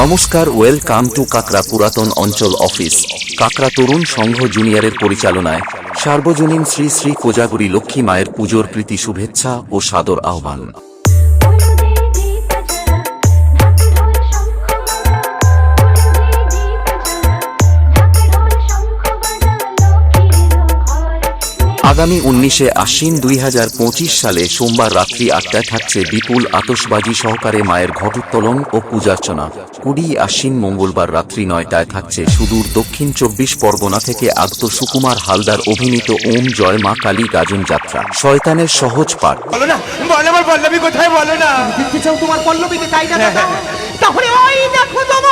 নমস্কার welcome to কাকরা পুরাতন অঞ্চল অফিস কাকরা তরুণ সংঘ জুনিয়রের পরিচালনায় সার্বজনীন শ্রী শ্রী কোজাগুরি লক্ষ্মী মায়ের পুজোর প্রীতি শুভেচ্ছা ও সাদর আহ্বান। আগামী উনিশে আশ্বিন দুই হাজার পঁচিশ সালে সোমবার রাত্রি আটটায় থাকছে বিপুল আতসবাজি সহকারে মায়ের ঘটোত্তোলন ও পূজার্চনা। কুড়ি আশ্বিন মঙ্গলবার রাত্রি নয়টায় থাকছে সুদূর দক্ষিণ চব্বিশ পরগনা থেকে আগত সুকুমার হালদার অভিনীত ওম জয় মা কালী গাজন যাত্রা। শয়তানের সহজ পাঠ। বলো না বলো আমার পল্লবী কোথায় বলো না। দেখতে চাও তোমার পল্লবীকে তাই না তাহলে ওই দেখো তোমার পল্লবী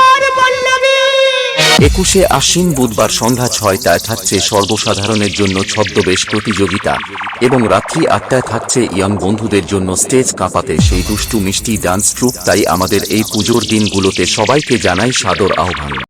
একুশে আশ্বিন বুধবার সন্ধ্যা ছয়টায় থাকছে সর্বসাধারণের জন্য ছদ্মবেশ প্রতিযোগিতা এবং রাত্রি আটটায় থাকছে ইয়ং বন্ধুদের জন্য স্টেজ কাঁপাতে। সেই দুষ্টু মিষ্টি ডান্স ট্রুপ তাই আমাদের এই পুজোর দিনগুলোতে সবাইকে জানাই সাদর আহ্বান।